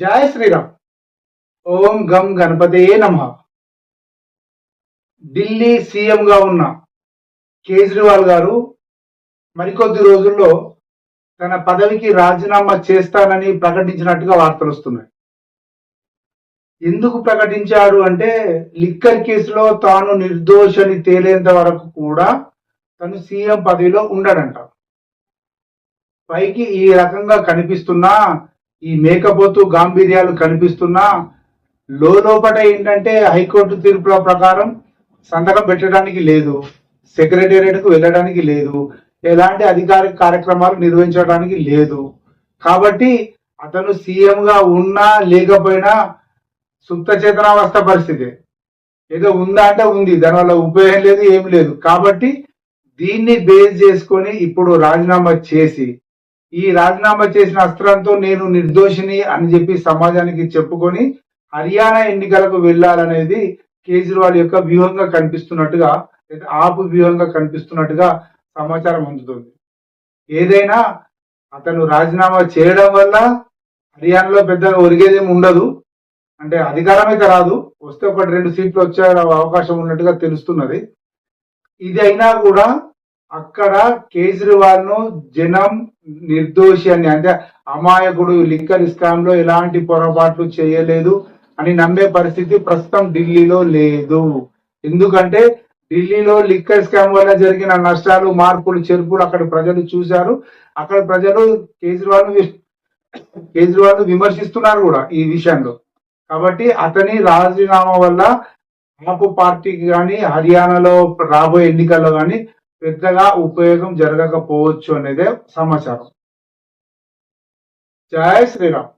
జయ శ్రీరామ్. ఓం గం గణపతే నమ. ఢిల్లీ సీఎంగా ఉన్న కేజ్రీవాల్ గారు మరికొద్ది రోజుల్లో తన పదవికి రాజీనామా చేస్తానని ప్రకటించినట్టుగా వార్తలు వస్తున్నాయి. ఎందుకు ప్రకటించారు అంటే లిక్కర్ కేసులో తాను నిర్దోషని తేలేంత వరకు కూడా తను సీఎం పదవిలో ఉండడంట. పైకి ఈ రకంగా కనిపిస్తున్నా ఈ మేకపోతు గాంభీర్యాలు కనిపిస్తున్నా లోపట ఏంటంటే హైకోర్టు తీర్పుల ప్రకారం సంతకం పెట్టడానికి లేదు సెక్రటేరియట్కు వెళ్ళడానికి లేదు ఎలాంటి అధికారిక కార్యక్రమాలు నిర్వహించడానికి లేదు. కాబట్టి అతను సీఎంగా ఉన్నా లేకపోయినా సుప్త చేతనావస్థ పరిస్థితి. ఏదో ఉందా అంటే ఉంది దానివల్ల ఉపయోగం లేదు ఏం లేదు. కాబట్టి దీన్ని బేస్ చేసుకొని ఇప్పుడు రాజీనామా చేసి ఈ రాజీనామా చేసిన అస్త్రంతో నేను నిర్దోషిని అని చెప్పి సమాజానికి చెప్పుకొని హర్యానా ఎన్నికలకు వెళ్ళాలనేది కేజ్రీవాల్ యొక్క వ్యూహంగా కనిపిస్తున్నట్టుగా లేదా ఆపు వ్యూహంగా కనిపిస్తున్నట్టుగా సమాచారం అందుతుంది. ఏదైనా అతను రాజీనామా చేయడం వల్ల హర్యానాలో పెద్దగా ఒరిగేదేమి ఉండదు. అంటే అధికారం అయితే రాదు. వస్తే ఒకటి రెండు సీట్లు వచ్చే అవకాశం ఉన్నట్టుగా తెలుస్తున్నది. ఇది అయినా కూడా అక్కడ కేజ్రీవాల్ను జనం నిర్దోషి అని అంటే అమాయకుడు లిక్కర్ స్కామ్లో ఎలాంటి పొరపాట్లు చేయలేదు అని నమ్మే పరిస్థితి ప్రస్తుతం ఢిల్లీలో లేదు. ఎందుకంటే ఢిల్లీలో లిక్కర్ స్కామ్ వల్ల జరిగిన నష్టాలు మార్పులు చెరుపులు అక్కడ ప్రజలు చూశారు. అక్కడ ప్రజలు కేజ్రీవాల్ కేజ్రీవాల్ విమర్శిస్తున్నారు కూడా ఈ విషయంలో. కాబట్టి అతని రాజీనామా వల్ల ఆపు పార్టీకి కానీ హర్యానాలో రాబోయే ఎన్నికల్లో కానీ పెద్దగా ఉపయోగం జరగకపోవచ్చు అనేదే సమాచారం. జయ శ్రీరామ్.